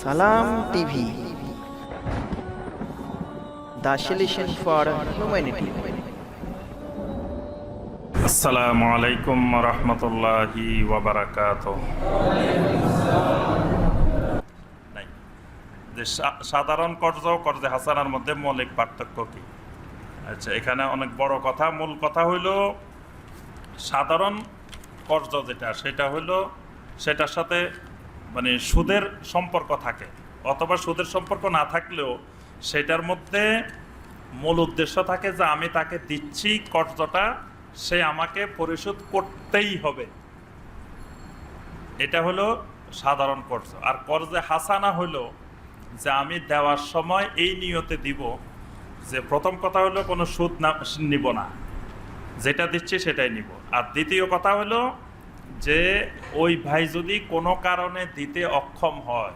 সালাম TV. The for humanity. আসসালামু আলাইকুম রহমতুল্লাহি ওয়াবারাকাত নাই, যে সাধারণ কর্জ ও কর্জে হাসানার মধ্যে মৌলিক পার্থক্য কি? আচ্ছা এখানে অনেক বড় কথা, মূল কথা হইল সাধারণ কর্জ যেটা, সেটা হইল সেটার সাথে মানে সুদের সম্পর্ক থাকে। অথবা সুদের সম্পর্ক না থাকলেও সেটার মধ্যে মূল উদ্দেশ্য থাকে যে আমি তাকে দিচ্ছি কর্জটা সে আমাকে পরিশোধ করতেই হবে। এটা হলো সাধারণ কর্জ। আর কর্জে হাসানা হলো যে আমি দেওয়ার সময় এই নিয়তে দিব যে প্রথম কথা হলো কোনো সুদ না নিব না। যেটা দিচ্ছি সেটাই নিব। আর দ্বিতীয় কথা হলো যে ওই ভাই যদি কোনো কারণে দিতে অক্ষম হয়,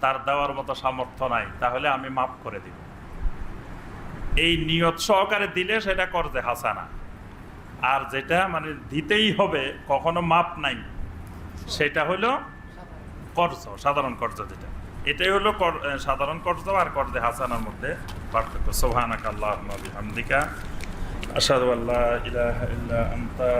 তার দেওয়ার মতো সামর্থ্য নাই, তাহলে আমি মাফ করে দিব। এই নিয়ত সহকারে দিলে সেটা করতে হাসানা। আর যেটা মানে দিতেই হবে, কখনো মাপ নাই। সেটা হলো কর্জ, সাধারণ কর্জ যেটা। এটাই হলো সাধারণ কর্জ আর কর্জে হাসানার মধ্যে পার্থক্য। সোহানাক আল্লাহ বিহামদিকা। আশহাদু আল্লা ইলাহা ইল্লা আনতা